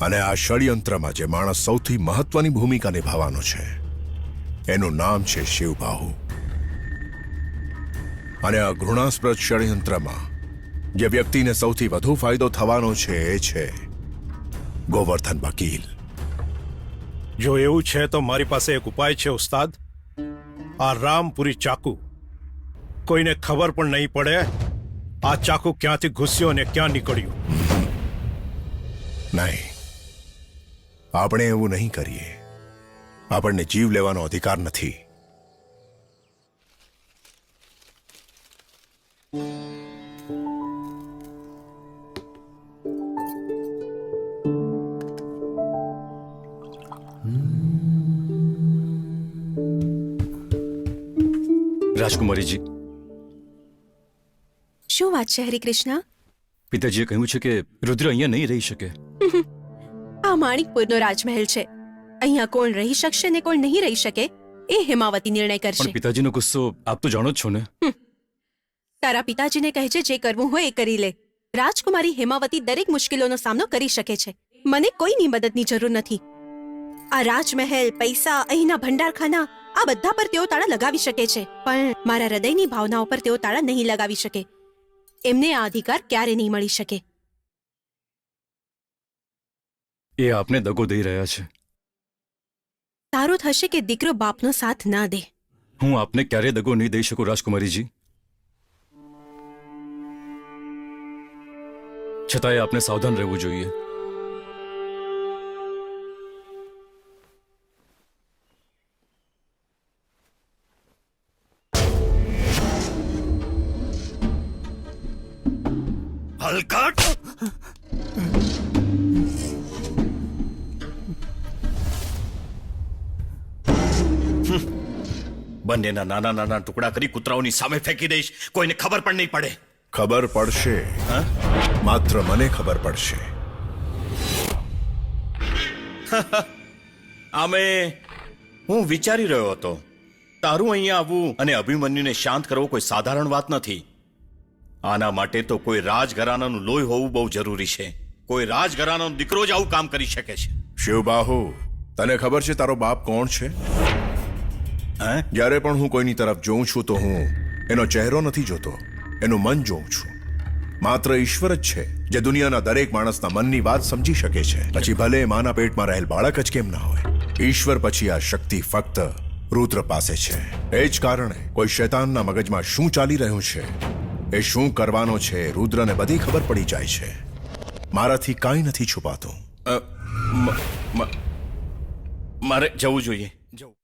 અને આ ષડયંત્રમાં જે માણસ સૌથી મહત્વની ભૂમિકા નિભાવવાનો છે એનું નામ છે શિવબાહુ. અને આ ઘૃણાસ્પદ ષડયંત્રમાં જે વ્યક્તિને સૌથી વધુ ફાયદો થવાનો છે એ છે ગોવર્ધન વકીલ. જો એવું છે તો મારી પાસે એક ઉપાય છે ઉસ્તાદ. આ રામપુરી ચાકુ કોઈને ખબર પણ નહીં પડે આ ચાકુ ક્યાંથી ઘૂસ્યો અને ક્યાં નીકળ્યું. નહીં. આપણે એવું નહીં કરીએ. આપણને જીવ લેવાનો અધિકાર નથી. રાજકુમારીજી. શું વાત છે હરિકૃષ્ણ? પિતાજીએ કહ્યું છે કે રુદ્ર અહીંયા નહીં રહી શકે. આ માણિકપુરનો રાજમહેલ છે. અહીંયા કોણ રહી શકશે ને કોણ નહીં રહી શકે એ હેમાવતી નિર્ણય પણ કરશે પિતાજીનો ગુસ્સો આપ તો જાણો જ છો ને? તારા પિતાજીને કહેજે જે કરવું હોય એ કરી લે. રાજકુમારી હેમાવતી દરેક મુશ્કેલીઓનો સામનો કરી શકે છે. મને કોઈની મદદની જરૂર નથી. આ રાજમહેલ પૈસા અહીંના ભંડારખાના આ બધા પર તેઓ તાળા લગાવી શકે છે. પણ મારા હૃદયની ભાવનાઓ પર તેઓ તાળા નહીં લગાવી શકે. એમને આ અધિકાર ક્યારે નહીં મળી શકે. એ આપને દગો દઈ રહ્યા છે. તારું થશે કે દીકરો બાપનો સાથ ના દે. હું આપને ક્યારે દગો નહીં દઈ શકું રાજકુમારીજી? છતાંય આપને સાવધાન રહેવું જોઈએ. હલકાટ! બંનેના નાના નાના ટુકડા કરી કૂતરાઓની સામે ફેંકી દઈશ. કોઈને ખબર પણ નહીં પડે. ખબર પડશે. માત્ર મને ખબર પડશે. આમે હું વિચારી રહ્યો હતો તારું અહીંયા આવવું અને અભિમન્યુને શાંત કરવો કોઈ સાધારણ વાત નથી. આના માટે તો કોઈ રાજઘરાનાનું લોહી હોવું બહુ જરૂરી છે. કોઈ રાજઘરાનાનો દીકરો જ આવું કામ કરી શકે છે. શિવબાહુ તને ખબર છે તારો બાપ કોણ છે? જ્યારે પણ હું કોઈની તરફ જોઉં છું તો હું એનો ચહેરો નથી જોતો એનું મન જોઉં છું. માત્ર ઈશ્વર જ છે જે દુનિયાના દરેક માણસના મનની વાત સમજી શકે છે. પછી ભલે માના પેટમાં રહેલ બાળક જ કેમ ના હોય ઈશ્વર પછી આ શક્તિ ફક્ત રુદ્ર પાસે છે. એ જ કારણે કોઈ શૈતાનના મગજમાં શું ચાલી રહ્યું છે એ શું કરવાનો છે રુદ્રને બધી ખબર પડી જાય છે. મારાથી કાંઈ નથી છુપાતું. મારે જવું જોઈએ. જવું